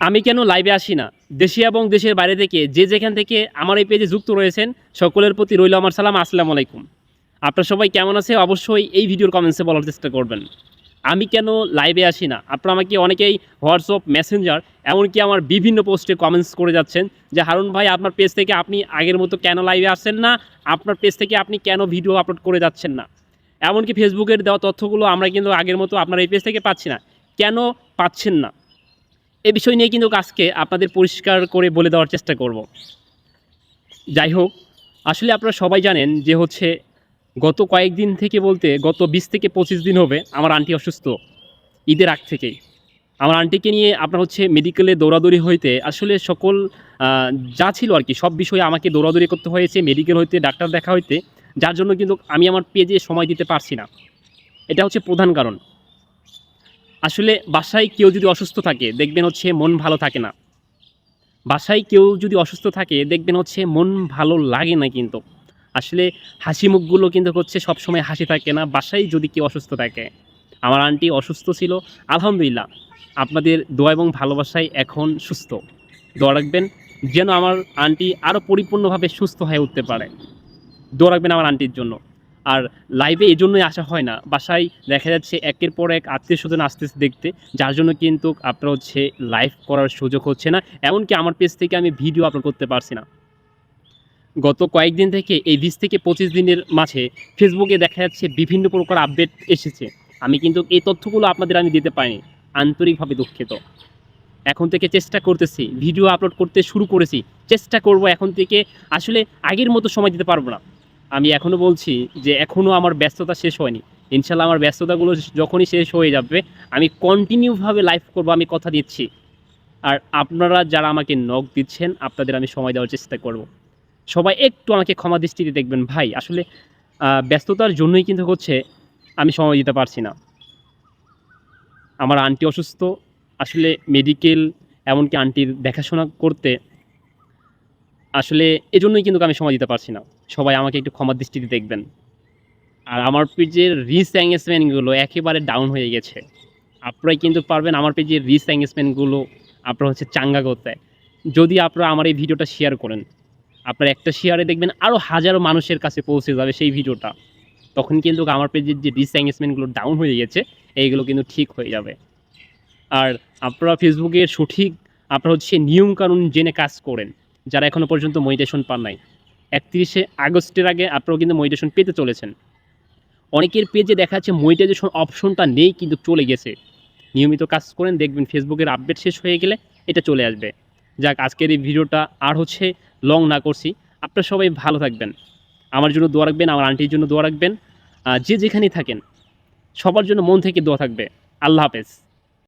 আমি কেন লাইভে আসি না? দেশে এবং দেশের বাইরে থেকে যে যেখান থেকে আমার এই পেজে যুক্ত রয়েছেন, সকলের প্রতি রইল আমার সালাম, আসসালামু আলাইকুম। আপনারা সবাই কেমন আছে? অবশ্যই এই ভিডিওর কমেন্টসে বলার চেষ্টা করবেন। আমি কেন লাইভে আসি না? আপনারা আমাকে অনেকেই হোয়াটসঅ্যাপ মেসেঞ্জার এমনকি আমার বিভিন্ন পোস্টে কমেন্টস করে যাচ্ছেন যে, হারুন ভাই, আপনার পেজ থেকে আপনি আগের মতো কেন লাইভে আসছেন না? আপনার পেজ থেকে আপনি কেন ভিডিও আপলোড করে যাচ্ছেন না? এমনকি ফেসবুকের দেওয়া তথ্যগুলো আমরা কিন্তু আগের মতো আপনার এই পেজ থেকে পাচ্ছি না। কেন পাচ্ছেন না? এ বিষয় নিয়ে কিন্তু আজকে আপনাদের পরিষ্কার করে বলে দেওয়ার চেষ্টা করব। যাই হোক, আসলে আপনারা সবাই জানেন যে হচ্ছে গত কয়েকদিন থেকে বলতে গত বিশ থেকে পঁচিশ দিন হবে আমার আন্টি অসুস্থ, ঈদের আগ থেকেই। আমার আন্টিকে নিয়ে আপনার হচ্ছে মেডিকেলে দৌড়াদৌড়ি হইতে আসলে সকল যা ছিল আর কি, সব বিষয়ে আমাকে দৌড়াদৌড়ি করতে হয়েছে, মেডিকেল হইতে, ডাক্তার দেখা হইতে, যার জন্য কিন্তু আমি আমার পেজে সময় দিতে পারছি না। এটা হচ্ছে প্রধান কারণ। আসলে বাসায় কেউ যদি অসুস্থ থাকে, দেখবেন হচ্ছে মন ভালো থাকে না। বাসায় কেউ যদি অসুস্থ থাকে, দেখবেন হচ্ছে মন ভালো লাগে না কিন্তু। আসলে হাসি মুখগুলো কিন্তু হচ্ছে সবসময় হাসি থাকে না, বাসায় যদি কেউ অসুস্থ থাকে। আমার আন্টি অসুস্থ ছিল, আলহামদুলিল্লাহ। আপনাদের দোয়া এবং ভালোবাসায় এখন সুস্থ। দোয়া রাখবেন যেন আমার আন্টি আরও পরিপূর্ণভাবে সুস্থ হয়ে উঠতে পারে। দোয়া রাখবেন আমার আন্টির জন্য। আর লাইভে এই জন্যই আসা হয় না। বাসায় দেখা যাচ্ছে একের পর এক আত্মীয় স্বজন আসতেছে দেখতে, যার জন্য কিন্তু আপনার হচ্ছে লাইভ করার সুযোগ হচ্ছে না। এমনকি আমার পেজ থেকে আমি ভিডিও আপলোড করতে পারছি না। গত কয়েকদিন থেকে, এই বিশ থেকে পঁচিশ দিনের মাঝে ফেসবুকে দেখা যাচ্ছে বিভিন্ন প্রকার আপডেট এসেছে। আমি কিন্তু এই তথ্যগুলো আপনাদের আমি দিতে পারিনি। আন্তরিকভাবে দুঃখিত। এখন থেকে চেষ্টা করতেছি ভিডিও আপলোড করতে শুরু করেছি। চেষ্টা করব এখন থেকে। আসলে আগের মতো সময় দিতে পারব না। আমি এখনও বলছি যে এখনও আমার ব্যস্ততা শেষ হয়নি। ইনশাল্লাহ আমার ব্যস্ততাগুলো যখনই শেষ হয়ে যাবে, আমি কন্টিনিউভাবে লাইভ করব, আমি কথা দিচ্ছি। আর আপনারা যারা আমাকে নখ দিচ্ছেন, আপনাদের আমি সময় দেওয়ার চেষ্টা করব। সবাই একটু আমাকে ক্ষমা দৃষ্টিতে দেখবেন। ভাই, আসলে ব্যস্ততার জন্যই কিন্তু হচ্ছে, আমি সময় দিতে পারছি না। আমার আন্টি অসুস্থ। আসলে মেডিকেল এমনকি আন্টির দেখাশোনা করতে আসলে এজন্যই কিন্তু আমি সময় দিতে পারছি না। সবাই আমাকে একটু ক্ষমা দৃষ্টিতে দেখবেন। আর আমার পেজের রিস অ্যাঙ্গেজমেন্টগুলো একেবারে ডাউন হয়ে গেছে। আপনারাই কিন্তু পারবেন আমার পেজের রিস অ্যাঙ্গেজমেন্টগুলো আপনারা হচ্ছে চাঙ্গা করতে। যদি আপনারা আমার এই ভিডিওটা শেয়ার করেন, আপনার একটা শেয়ারে দেখবেন আরও হাজারো মানুষের কাছে পৌঁছে যাবে সেই ভিডিওটা। তখন কিন্তু আমার পেজের যে রিস অ্যাঙ্গেজমেন্টগুলো ডাউন হয়ে গেছে, এইগুলো কিন্তু ঠিক হয়ে যাবে। আর আপনারা ফেসবুকের সঠিক, আপনারা হচ্ছে নিয়মকানুন জেনে কাজ করেন। যারা এখনও পর্যন্ত মনিটেশন পান নাই। একত্রিশে আগস্টের আগে আপনারাও কিন্তু মনিটেশন পেতে চলেছেন। অনেকের পেজে দেখা যাচ্ছে মনিটাইজেশন অপশনটা নেই, কিন্তু চলে গেছে। নিয়মিত কাজ করেন, দেখবেন ফেসবুকের আপডেট শেষ হয়ে গেলে এটা চলে আসবে। যাক, আজকের এই ভিডিওটা আর হচ্ছে লং না করছি। আপনারা সবাই ভালো থাকবেন। আমার জন্য দোয়া রাখবেন, আমার আন্টির জন্য দোয়া রাখবেন। যে যেখানেই থাকেন, সবার জন্য মন থেকে দোয়া থাকবে। আল্লাহ হাফেজ।